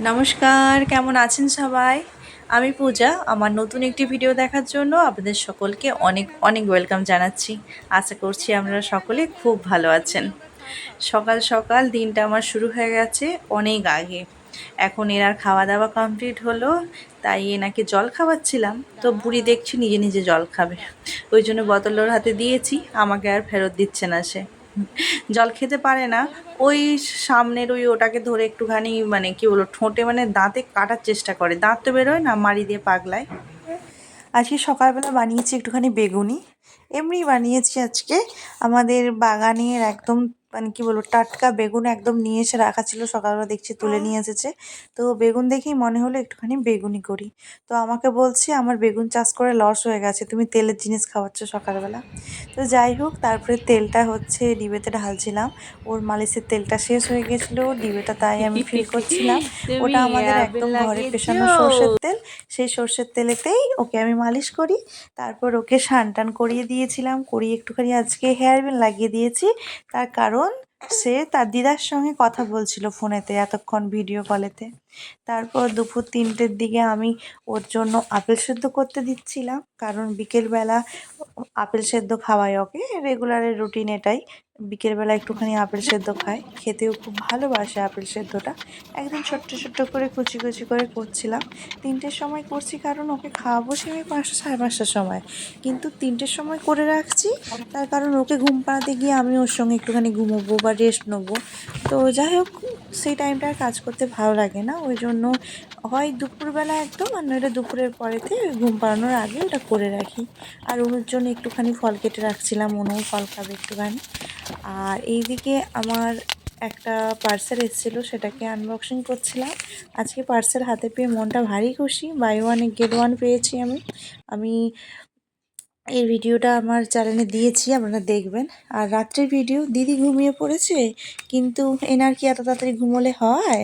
নমস্কার, কেমন আছেন সবাই? আমি পূজা, আমার নতুন একটি ভিডিও দেখার জন্য আপনাদের সকলকে অনেক অনেক ওয়েলকাম জানাচ্ছি। আশা করছি আপনারা সকলে খুব ভালো আছেন। সকাল সকাল দিনটা আমার শুরু হয়ে গেছে অনেক আগে। এখন এনার খাওয়া দাওয়া কমপ্লিট হলো, তাই এনাকে জল খাওয়াচ্ছিলাম, তো বুড়ি দেখছি নিজে নিজে জল খাবে। ওই জন্য বোতল ওর হাতে দিয়েছি, আমাকে আর ফেরত দিচ্ছে না সে। জল খেতে পারে না। ওই সামনের ওই ওটাকে ধরে একটুখানি মানে কি বলো ঠোঁটে মানে দাঁতে কাটার চেষ্টা করে। দাঁত তো বেরোয় না মারি দিয়ে পাগলায়। আজকে সকালবেলা বানিয়েছি একটুখানি বেগুনি। এমনি বানিয়েছি আজকে। আমাদের বাগানের একদম মানে কি বলব টাটকা বেগুন একদম নিয়ে এসে রাখা ছিল সকালবেলা দেখছি তুলে নিয়ে এসেছে। তো বেগুন দেখেই মনে হলো একটুখানি বেগুনি করি। তো আমাকে বলছে আমার বেগুন চাষ করে লস হয়ে গেছে তুমি তেলের জিনিস খাওয়াচ্ছ সকালবেলা। তো যাই হোক তারপরে তেলটা হচ্ছে ডিবেতে ঢালছিলাম। ওর মালিশের তেলটা শেষ হয়ে গেছিল ডিবেটা তাই আমি ফিল করছিলাম। ওটা আমাদের একদম ঘরে পেশানো সর্ষের তেল সেই সর্ষের তেলেতেই ওকে আমি মালিশ করি। তারপর ওকে স্নান টান করিয়ে দিয়েছিলাম করিয়ে একটুখানি আজকে হেয়ার ব্যান্ড লাগিয়ে দিয়েছি। তার কারণ সে তার দিদার সঙ্গে কথা বলছিল ফোনেতে, এতক্ষণ ভিডিও কলেতে। তারপর দুপুর তিনটের দিকে আমি ওর জন্য আপেল সেদ্ধ করতে দিচ্ছিলাম, কারণ বিকেলবেলা আপেল সেদ্ধ খাওয়াই ওকে। রেগুলারের রুটিন এটাই। বিকেলবেলা একটুখানি আপেল সেদ্ধ খায় খেতেও খুব ভালোবাসে আপেল সেদ্ধটা। একদিন ছোট্ট ছোট্ট করে কুচি কুচি করে করছিলাম। তিনটের সময় করছি কারণ ওকে খাওয়াবো সে পাঁচটা, সাড়ে পাঁচটার সময়। কিন্তু তিনটের সময় করে রাখছি। তার কারণ ওকে ঘুম পাড়াতে গিয়ে আমি ওর সঙ্গে একটুখানি ঘুমোবো বা রেস্ট নেব। তো যাই হোক, সেই টাইমটা কাজ করতে ভালো লাগে না। ওই জন্য হয় দুপুরবেলা একদম আর নইলে দুপুরের পরেতে ঘুম পাড়ানোর আগে ওটা করে রাখি। আর ওর জন্য একটুখানি ফল কেটে রাখছিলাম অনুও ফল খাবে একটুখানি। আর এইদিকে আমার একটা পার্সেল এসেছিল, সেটাকে আনবক্সিং করছিলাম। আজকে পার্সেল হাতে পেয়ে মনটা ভারী খুশি বাই ওয়ানে গেট ওয়ান পেয়েছি আমি। আমি এই ভিডিওটা আমার চ্যানেলে দিয়েছি, আপনারা দেখবেন। আর রাত্রের ভিডিও দিদি ঘুমিয়ে পড়েছে, কিন্তু এনার কি এত তাড়াতাড়ি ঘুমোলে হয়?